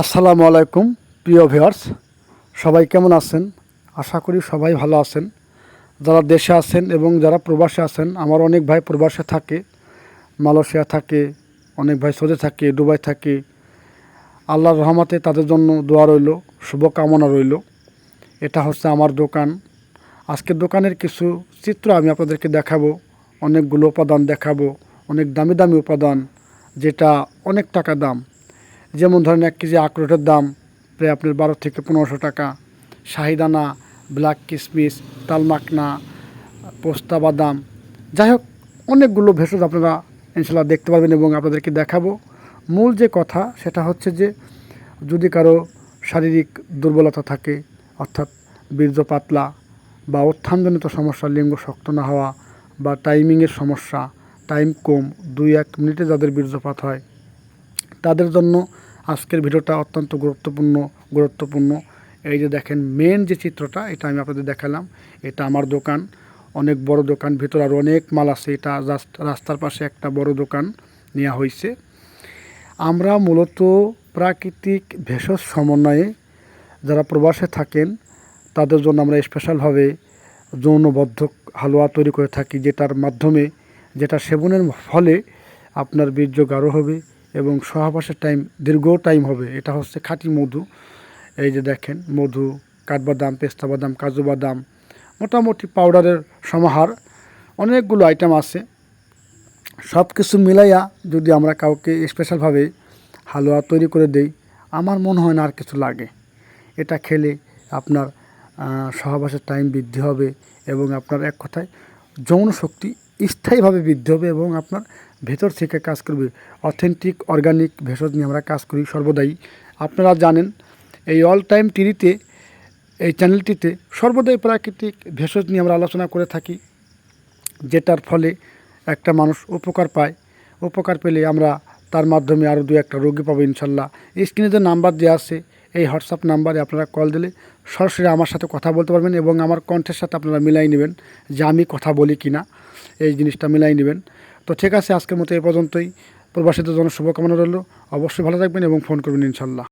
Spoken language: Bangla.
আসসালামু আলাইকুম, প্রিয় ভিউয়ার্স। সবাই কেমন আছেন? আশা করি সবাই ভালো আছেন। যারা দেশে আছেন এবং যারা প্রবাসে আছেন, আমার অনেক ভাই প্রবাসে থাকে, মালয়েশিয়া থাকে, অনেক ভাই সৌদি থাকে, দুবাই থাকে। আল্লাহর রহমতে তাদের জন্য দোয়া রইল, শুভকামনা রইল। এটা হচ্ছে আমার দোকান। আজকের দোকানের কিছু চিত্র আমি আপনাদেরকে দেখাবো। অনেকগুলো উপাদান দেখাবো, অনেক দামি দামি উপাদান, যেটা অনেক টাকা দাম। যেমন ধরেন এক কেজি আখরোটের দাম প্রায় আপনার বারো থেকে পনেরোশো টাকা। শাহিদানা ব্ল্যাক কিসমিস তালমাকনা পোস্তা বাদাম। যাই হোক, অনেকগুলো ভেষজ আপনারা ইনশাল্লাহ দেখতে পারবেন এবং আপনাদেরকে দেখাবো। মূল যে কথা, সেটা হচ্ছে যে যদি কারও শারীরিক দুর্বলতা থাকে, অর্থাৎ বীর্য পাতলা বা উত্থানজনিত সমস্যা, লিঙ্গ শক্ত না হওয়া বা টাইমিংয়ের সমস্যা টাইম কম, দুই এক মিনিটে যাদের বীর্যপাত হয়, তাদের জন্য আজকের ভিডিওটা অত্যন্ত গুরুত্বপূর্ণ গুরুত্বপূর্ণ। এই যে দেখেন মেন যে চিত্রটা, এটা আমি আপনাদের দেখালাম। এটা আমার দোকান। অনেক বড় দোকান, ভিতর আর অনেক মাল আছে। এটা রাস্ত- রাস্তার পাশে একটা বড় দোকান নেওয়া হয়েছে। আমরা মূলত প্রাকৃতিক ভেষজ সমন্বয়ে যারা প্রবাসে থাকেন, তাদের জন্য আমরা স্পেশালভাবে যৌনবদ্ধক হালুয়া তৈরি করে থাকি, যেটার মাধ্যমে, যেটা সেবনের ফলে আপনার বীর্য গাঢ় হবে এবং সহবাসের টাইম দীর্ঘ টাইম হবে। এটা হচ্ছে খাঁটি মধু। এই যে দেখেন, মধু, কাঠবাদাম, পেস্তা বাদাম, কাজু বাদাম, মোটামুটি পাউডারের সমাহার। অনেকগুলো আইটেম আছে। সব কিছু মিলাইয়া যদি আমরা কাউকে স্পেশালভাবে হালুয়া তৈরি করে দেই, আমার মনে হয় না আর কিছু লাগে। এটা খেলে আপনার সহবাসের টাইম বৃদ্ধি হবে এবং আপনার এক কথায় যৌন শক্তি স্থায়ীভাবে বৃদ্ধি হবে এবং আপনার ভেতর থেকে কাজ করবে। অথেন্টিক অর্গানিক ভেষজ নিয়ে আমরা কাজ করি সর্বদাই। আপনারা জানেন, এই অল টাইম টিভিতে এই চ্যানেলটিতে সর্বদাই প্রাকৃতিক ভেষজ নিয়ে আমরা আলোচনা করে থাকি, যেটার ফলে একটা মানুষ উপকার পায়। উপকার পেলে আমরা তার মাধ্যমে আরও দু একটা রোগী পাবো ইনশাল্লাহ। স্ক্রিনে যে নাম্বার দেওয়া আছে, এই হোয়াটসঅ্যাপ নাম্বারে আপনারা কল দিলে সরাসরি আমার সাথে কথা বলতে পারবেন এবং আমার কণ্ঠের সাথে আপনারা মিলাই নেবেন যে আমি কথা বলি কি না এই জিনিসটা মিলাই নেবেন। তো ঠিক আছে, আজকের মতো এ পর্যন্তই। প্রবাসীদের জন্য শুভকামনা রইল। অবশ্যই ভালো থাকবেন এবং ফোন করবেন ইনশাল্লাহ।